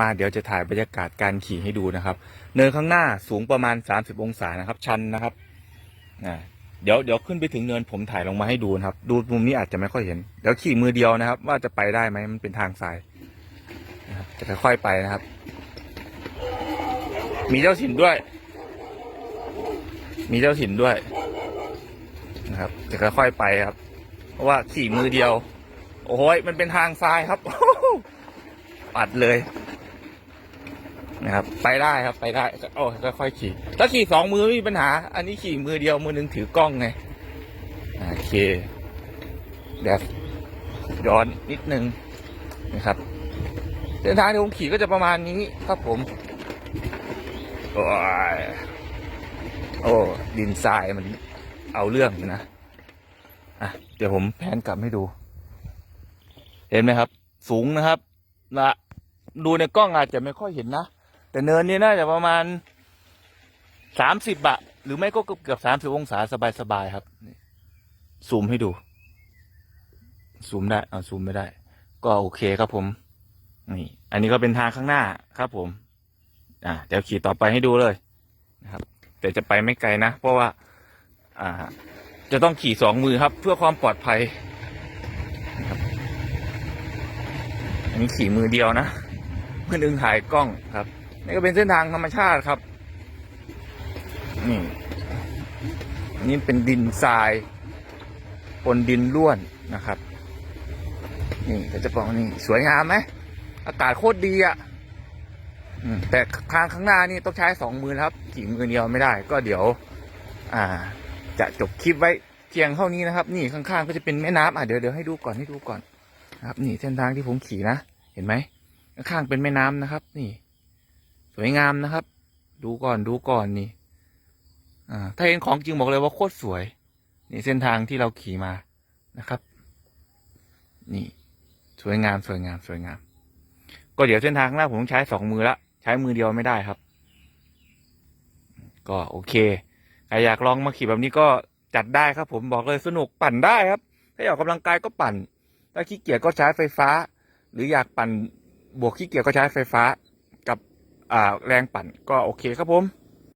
มาเดี๋ยวจะถ่ายบรรยากาศการขี่ให้ดูนะครับ เนินข้างหน้าสูงประมาณ 30 องศานะครับ ชันนะครับเดี๋ยวเดี๋ยวขึ้นไปถึงเนินผมถ่ายลงมาให้ดูนะครับ ดูมุมนี้อาจจะไม่ค่อยเห็น เดี๋ยวขี่มือเดียวนะครับ ว่าจะไปได้ไหมมันเป็นทางทรายนะครับจะค่อยๆไปนะครับ มีเจ้าถิ่นด้วย มีเจ้าถิ่นด้วยนะครับ จะค่อยๆไปครับ เพราะว่าขี่มือเดียว โอ้ยมันเป็นทางทรายครับปัดเลย นะครับ ไปได้ครับไปได้โอ้ค่อยๆขี่ถ้าขี่สองมือไม่มีปัญหา อันนี้ขี่มือเดียวมือหนึ่งถือกล้องไงโอเคเดี๋ยวย้อนนิดนึงนะครับเส้นทางที่ผมขี่ก็จะประมาณนี้ครับผม โอ้ยโอ้ดินทรายมันเอาเรื่องอยู่นะอะเดี๋ยวผมแพนกลับให้ดู เห็นไหมครับ สูงนะครับละดูในกล้องอาจจะไม่ค่อยเห็นนะ แต่เนินนี้น่าจะประมาณสามสิบอะหรือไม่ก็เกือบสามสิบองศาสบายๆครับนี่ซูมให้ดู ซูมได้ เอาซูมไม่ได้ ก็โอเคครับผม นี่ อันนี้ก็เป็นทางข้างหน้าครับผม อ่า เดี๋ยวขี่ต่อไปให้ดูเลยนะครับ แต่จะไปไม่ไกลนะ เพราะว่า อ่า จะต้องขี่สองมือครับ เพื่อความปลอดภัยนะครับอันนี้ขี่มือเดียวนะเพื่อนึงถ่ายกล้องครับ นี่ก็เป็นเส้นทางธรรมชาติครับ นี่นนี้เป็นดินทรายปนดินล้วนนะครับ นี่ก็จะบอกนี่สวยงามไหมอากาศโคตรดีอะ่ะแต่ทางข้างหน้านี่ต้องใช้สองมือนะครับขี่มือเดียวไม่ได้ ก็เดี๋ยว อ่า จะจบคลิปไว้เพียงเท่านี้นะครับ นี่ข้างๆก็จะเป็นแม่น้ำอะเดี๋ยวเดี๋ยวให้ดูก่อนให้ดูก่อนนะครับ นี่เส้นทางที่ผมขี่นะเห็นไหมข้างๆเป็นแม่น้ำนะครับ นี่ สวยงามนะครับ ดูก่อนดูก่อนนี่อ่าถ้าเห็นของจริงบอกเลยว่าโคตรสวย นี่เส้นทางที่เราขี่มานะครับ นี่สวยงามสวยงามสวยงาม ก็เดี๋ยวเส้นทางข้างหน้าผมต้องใช้สองมือละใช้มือเดียวไม่ได้ครับ ก็โอเคใครอยากลองมาขี่แบบนี้ก็จัดได้ครับ ผมบอกเลยสนุกปั่นได้ครับ ถ้าอยากออกกำลังกายก็ปั่น ถ้าขี้เกียจก็ใช้ไฟฟ้า หรืออยากปั่นบวกขี้เกียจก็ใช้ไฟฟ้า แรงปั่นก็โอเคครับผม